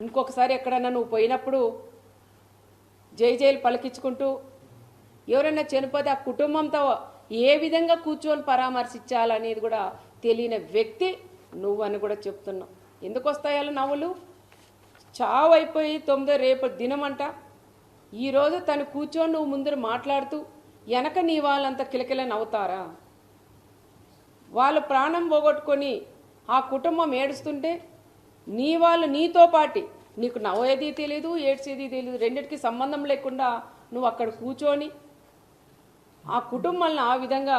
ఇంకొకసారి ఎక్కడన్నా నువ్వు పోయినప్పుడు జైజైలు పలికించుకుంటూ ఎవరైనా చనిపోతే ఆ కుటుంబంతో ఏ విధంగా కూర్చొని పరామర్శించాలనేది కూడా తెలియని వ్యక్తి నువ్వు అని కూడా చెప్తున్నావు. ఎందుకు వస్తాయాలు నవ్వులు? చావు అయిపోయి తొమ్మిదో రేపు దినమంట. ఈరోజు తను కూర్చొని నువ్వు ముందర మాట్లాడుతూ వెనక నీ వాళ్ళంతా కిలకిల నవ్వుతారా? వాళ్ళు ప్రాణం పోగొట్టుకొని ఆ కుటుంబం ఏడుస్తుంటే నీ వాళ్ళు నీతో పాటి. నీకు నవ్వేది తెలియదు ఏడ్చేది తెలియదు రెండిటికి సంబంధం లేకుండా నువ్వు అక్కడ కూర్చొని ఆ కుటుంబాలను ఆ విధంగా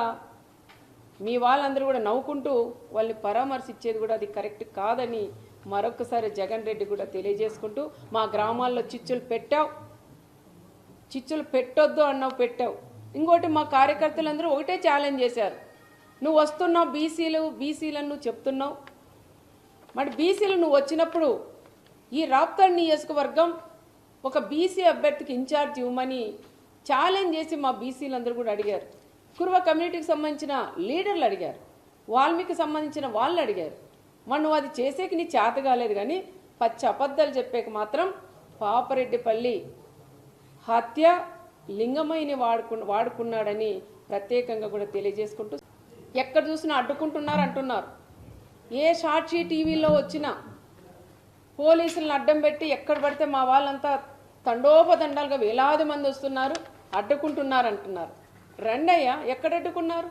మీ వాళ్ళందరూ కూడా నవ్వుకుంటూ వాళ్ళని పరామర్శించేది కూడా అది కరెక్ట్ కాదని మరొకసారి జగన్ రెడ్డి కూడా తెలియజేసుకుంటూ మా గ్రామాల్లో చిచ్చులు పెట్టావు. చిచ్చులు పెట్టొద్దు అన్నావు పెట్టావు. ఇంకోటి మా కార్యకర్తలందరూ ఒకటే ఛాలెంజ్ చేశారు. నువ్వు వస్తున్నావు బీసీలు బీసీలను నువ్వు చెప్తున్నావు. మరి బీసీలు నువ్వు వచ్చినప్పుడు ఈ రాప్తాడ్ నియోజకవర్గం ఒక బీసీ అభ్యర్థికి ఇన్ఛార్జ్ ఇవ్వమని ఛాలెంజ్ చేసి మా బీసీలందరూ కూడా అడిగారు. కుర్వ కమ్యూనిటీకి సంబంధించిన లీడర్లు అడిగారు. వాల్మీకి సంబంధించిన వాళ్ళు అడిగారు. మరి నువ్వు అది చేసేకి నీ చేత కాలేదు కానీ పచ్చి అబద్ధాలు చెప్పేకి మాత్రం పాపరెడ్డిపల్లి హత్య లింగమైని వాడుకు వాడుకున్నాడని ప్రత్యేకంగా కూడా తెలియజేసుకుంటూ ఎక్కడ చూసినా అడ్డుకుంటున్నారు అంటున్నారు. ఏ సాక్షి టీవీలో వచ్చినా పోలీసులను అడ్డం పెట్టి ఎక్కడ పడితే మా వాళ్ళంతా తండోపదండాలుగా వేలాది మంది వస్తున్నారు అడ్డుకుంటున్నారు అంటున్నారు రండయ్య ఎక్కడ అడ్డుకున్నారు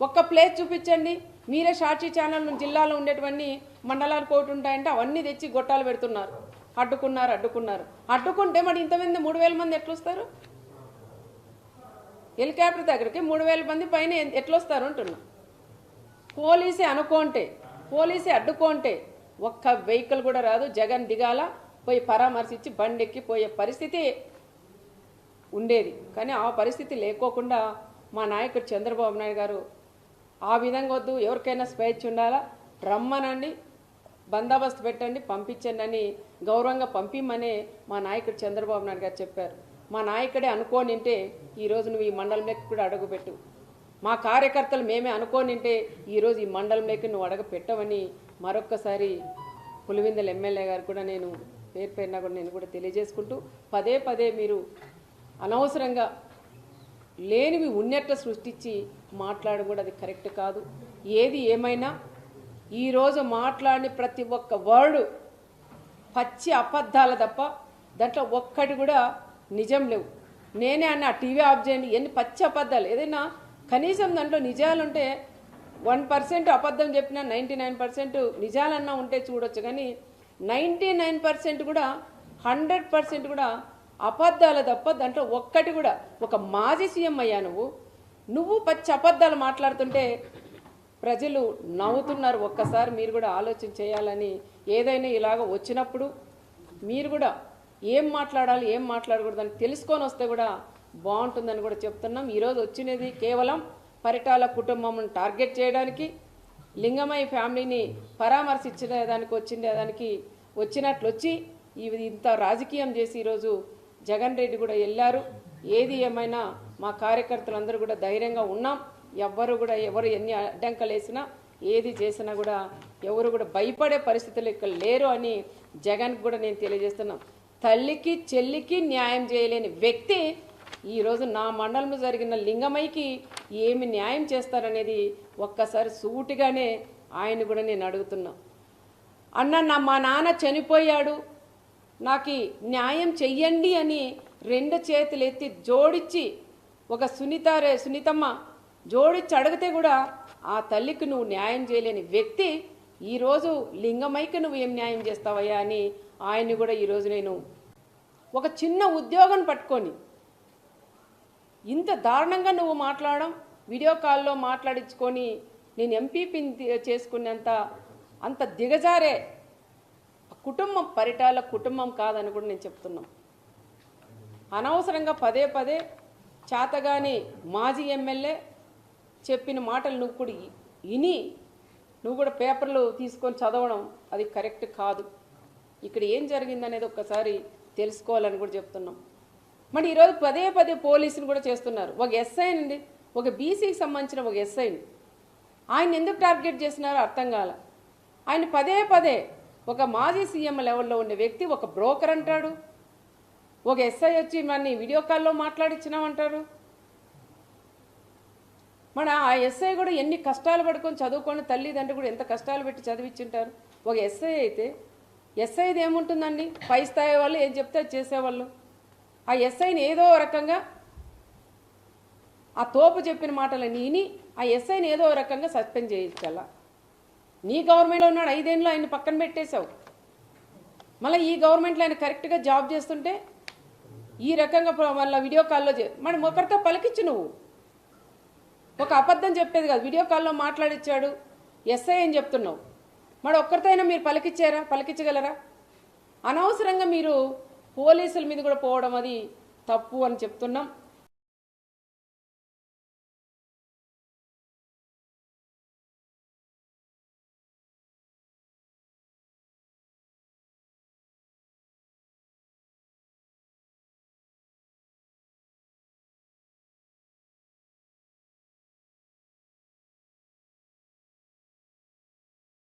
ఒక్క ప్లేస్ చూపించండి. మీరే సాక్షి ఛానల్ జిల్లాలో ఉండేటివన్నీ మండలాలు కోటి ఉంటాయంటే అవన్నీ తెచ్చి గొట్టాలు పెడుతున్నారు. అడ్డుకున్నారు అడ్డుకున్నారు. అడ్డుకుంటే మరి ఇంతమంది మూడు వేల మంది ఎట్లొస్తారు? హెలికాప్టర్ దగ్గరికి మూడు వేల మంది పైన ఎట్లొస్తారు అంటున్నా. పోలీసే అనుకోంటే పోలీసే అడ్డుకోంటే ఒక్క వెహికల్ కూడా రాదు. జగన్ దిగాల పోయి పరామర్శించి బండి ఎక్కిపోయే పరిస్థితి ఉండేది. కానీ ఆ పరిస్థితి లేకోకుండా మా నాయకుడు చంద్రబాబు నాయుడు గారు ఆ విధంగా వద్దు ఎవరికైనా స్వేచ్ఛ ఉండాలా? రమ్మనండి బందోబస్తు పెట్టండి పంపించండి అని గౌరవంగా పంపిమ్మనే మా నాయకుడు చంద్రబాబు నాయుడు గారు చెప్పారు. మా నాయకుడే అనుకోనింటే ఈరోజు నువ్వు ఈ మండలం కూడా అడుగుపెట్టు. మా కార్యకర్తలు మేమే అనుకోనింటే ఈరోజు ఈ మండలంలోకి నువ్వు అడగ పెట్టవని మరొక్కసారి పులివిందల ఎమ్మెల్యే గారు కూడా నేను పేరు పేరున కూడా నేను కూడా తెలియజేసుకుంటూ పదే పదే మీరు అనవసరంగా లేనివి ఉన్నట్ల సృష్టించి మాట్లాడడం కూడా అది కరెక్ట్ కాదు. ఏది ఏమైనా ఈరోజు మాట్లాడిన ప్రతి ఒక్క వర్డు పచ్చి అబద్ధాలు తప్ప దాంట్లో ఒక్కటి కూడా నిజం లేవు. నేనే అన్న టీవీ ఆఫ్ చేయండి ఎన్ని పచ్చి అబద్ధాలు. ఏదైనా కనీసం దాంట్లో నిజాలుంటే వన్ పర్సెంట్ అబద్ధం చెప్పినా నైంటీ నైన్ పర్సెంట్ నిజాలన్నా ఉంటే చూడొచ్చు. కానీ నైంటీ నైన్ పర్సెంట్ కూడా హండ్రెడ్ పర్సెంట్ కూడా అబద్ధాలు తప్ప దాంట్లో ఒక్కటి కూడా ఒక మాజీ సీఎం అయ్యా నువ్వు. నువ్వు పచ్చి అబద్ధాలు మాట్లాడుతుంటే ప్రజలు నవ్వుతున్నారు ఒక్కసారి. మీరు కూడా ఆలోచన చేయాలని ఏదైనా ఇలాగ వచ్చినప్పుడు మీరు కూడా ఏం మాట్లాడాలి ఏం మాట్లాడకూడదని తెలుసుకొని వస్తే కూడా బాగుంటుందని కూడా చెప్తున్నాం. ఈరోజు వచ్చినది కేవలం పరిటాల కుటుంబంను టార్గెట్ చేయడానికి లింగమయ్య ఫ్యామిలీని పరామర్శించిన దానికి వచ్చిన దానికి వచ్చినట్లు వచ్చి ఇవి ఇంత రాజకీయం చేసి ఈరోజు జగన్ రెడ్డి కూడా వెళ్ళారు ఏది ఏమైనా మా కార్యకర్తలందరూ కూడా ధైర్యంగా ఉన్నాం. ఎవ్వరు కూడా ఎవరు ఎన్ని అడ్డంకలు వేసినా ఏది చేసినా కూడా ఎవరు కూడా భయపడే పరిస్థితులు ఇక్కడ లేరు అని జగన్ కూడా నేను తెలియజేస్తున్నాం. తల్లికి చెల్లికి న్యాయం చేయలేని వ్యక్తి ఈరోజు నా మండలంలో జరిగిన లింగమైకి ఏమి న్యాయం చేస్తారనేది ఒక్కసారి సూటిగానే ఆయన కూడా నేను అడుగుతున్నా. అన్న నా మా నాన్న చనిపోయాడు నాకు న్యాయం చెయ్యండి అని రెండు చేతులు ఎత్తి జోడించి ఒక సునీత రే సునీతమ్మ జోడించి అడిగితే కూడా ఆ తల్లికి నువ్వు న్యాయం చేయలేని వ్యక్తి ఈరోజు లింగమైకి నువ్వు ఏం న్యాయం చేస్తావయ్యా అని ఆయన్ని కూడా ఈరోజు నేను ఒక చిన్న ఉద్యోగం పట్టుకొని ఇంత దారుణంగా నువ్వు మాట్లాడడం వీడియో కాల్లో మాట్లాడించుకొని నేను ఎంపీపీని చేసుకునేంత అంత దిగజారే కుటుంబం పరిటాల కుటుంబం కాదని కూడా నేను చెప్తున్నాం. అనవసరంగా పదే పదే చేతగాని మాజీ ఎమ్మెల్యే చెప్పిన మాటలు నువ్వు కూడా విని నువ్వు కూడా పేపర్లు తీసుకొని చదవడం అది కరెక్ట్ కాదు. ఇక్కడ ఏం జరిగిందనేది ఒక్కసారి తెలుసుకోవాలని కూడా చెప్తున్నాం. మరి ఈరోజు పదే పదే పోలీసులు కూడా చేస్తున్నారు. ఒక ఎస్ఐ అండి. ఒక బీసీకి సంబంధించిన ఒక ఎస్ఐని ఆయన ఎందుకు టార్గెట్ చేసినారో అర్థం కాల. ఆయన పదే పదే ఒక మాజీ సీఎం లెవెల్లో ఉండే వ్యక్తి ఒక బ్రోకర్ అంటాడు. ఒక ఎస్ఐ వచ్చి మన వీడియో కాల్లో మాట్లాడిచ్చినామంటారు. మన ఆ ఎస్ఐ కూడా ఎన్ని కష్టాలు పడుకొని చదువుకొని తల్లిదండ్రులు కూడా ఎంత కష్టాలు పెట్టి చదివించుంటారు ఒక ఎస్ఐ అయితే ఎస్ఐది ఏముంటుందండి? పై స్థాయి వాళ్ళు ఏం చెప్తే చేసేవాళ్ళు. ఆ ఎస్ఐని ఏదో రకంగా ఆ తోపు చెప్పిన మాటలని విని ఆ ఎస్ఐని ఏదో రకంగా సస్పెండ్ చేయించాల? నీ గవర్నమెంట్లో ఉన్నాడు ఐదేళ్ళు ఆయన పక్కన పెట్టేశావు. మళ్ళీ ఈ గవర్నమెంట్లో ఆయన కరెక్ట్గా జాబ్ చేస్తుంటే ఈ రకంగా మళ్ళీ వీడియో కాల్లో చే మనం ఒకరితో పలికించు నువ్వు. ఒక అబద్ధం చెప్పేది కాదు. వీడియో కాల్లో మాట్లాడిచ్చాడు ఎస్ఐ అని చెప్తున్నావు. మరి ఒక్కరితో అయినా మీరు పలికిచ్చారా? పలికించగలరా? అనవసరంగా మీరు పోలీసుల మీద కూడా పోవడం అది తప్పు అని చెప్తున్నాం.